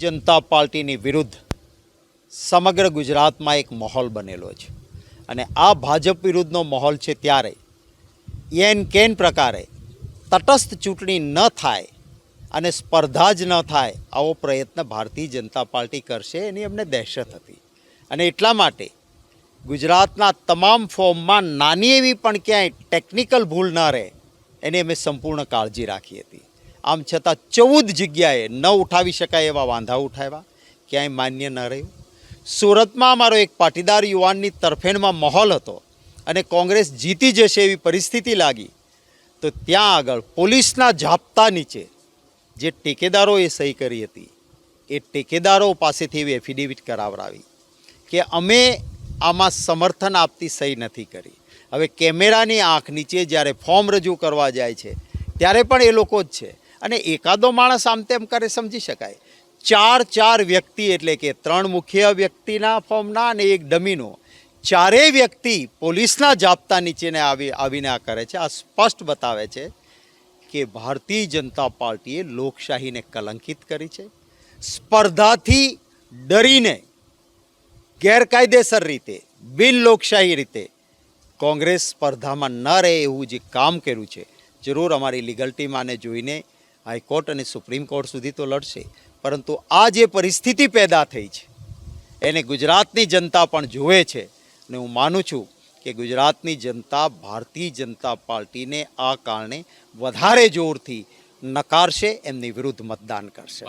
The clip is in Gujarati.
જનતા પાર્ટીની વિરુદ્ધ સમગ્ર ગુજરાતમાં એક માહોલ બનેલો છે. અને આ ભાજપ વિરુદ્ધનો માહોલ છે ત્યારે એન કેન પ્રકારે તટસ્થ ચૂંટણી ન થાય અને સ્પર્ધા જ ન થાય આવો પ્રયત્ન ભારતીય જનતા પાર્ટી કરશે એની અમને દહેશત હતી. અને એટલા માટે ગુજરાતના તમામ ફોર્મમાં નાની એવી પણ ક્યાંય ટેકનિકલ ભૂલ ન રહે એની અમે સંપૂર્ણ કાળજી રાખી હતી. આમ છતાં ચૌદ જગ્યાએ ન ઉઠાવી શકાય એવા વાંધા ઉઠાવ્યા, ક્યાંય માન્ય ન રહ્યું. સુરતમાં અમારો એક પાટીદાર યુવાનની તરફેણમાં માહોલ હતો અને કોંગ્રેસ જીતી જશે એવી પરિસ્થિતિ લાગી, તો ત્યાં આગળ પોલીસના જાપ્તા નીચે જે ટેકેદારોએ સહી કરી હતી, એ ટેકેદારો પાસેથી એવી એફિડેવિટ કરાવરાવી કે અમે આમાં સમર્થન આપતી સહી નથી કરી. હવે કેમેરાની આંખ નીચે જ્યારે ફોર્મ રજૂ કરવા જાય છે, ત્યારે પણ એ લોકો જ છે. અને એકાદો માણસ આમ તેમ કરે સમજી શકાય. ચાર ચાર વ્યક્તિ એટલે કે ત્રણ મુખ્ય વ્યક્તિના ફોર્મના અને એક ડમીનો. ચારેય વ્યક્તિ પોલીસના જાપ્તા નીચેને આવી, આવીને આ કરે છે. આ સ્પષ્ટ બતાવે છે કે ભારતીય જનતા પાર્ટીએ લોકશાહીને કલંકિત કરી છે. સ્પર્ધાથી ડરીને ગેરકાયદેસર રીતે, બિન લોકશાહી રીતે કોંગ્રેસ સ્પર્ધામાં ન રહે એવું જે કામ કર્યું છે, જરૂર અમારી લીગલ ટીમ આને જોઈને હાઈકોર્ટ અને સુપ્રીમ કોર્ટ સુધી તો લડશે. પરંતુ આ જે પરિસ્થિતિ પેદા થઈ છે, એને ગુજરાતની જનતા પણ જુએ છે. અને હું માનું છું કે ગુજરાતની જનતા ભારતીય જનતા પાર્ટીને આ કારણે વધારે જોરથી નકારશે, એમની વિરુદ્ધ મતદાન કરશે.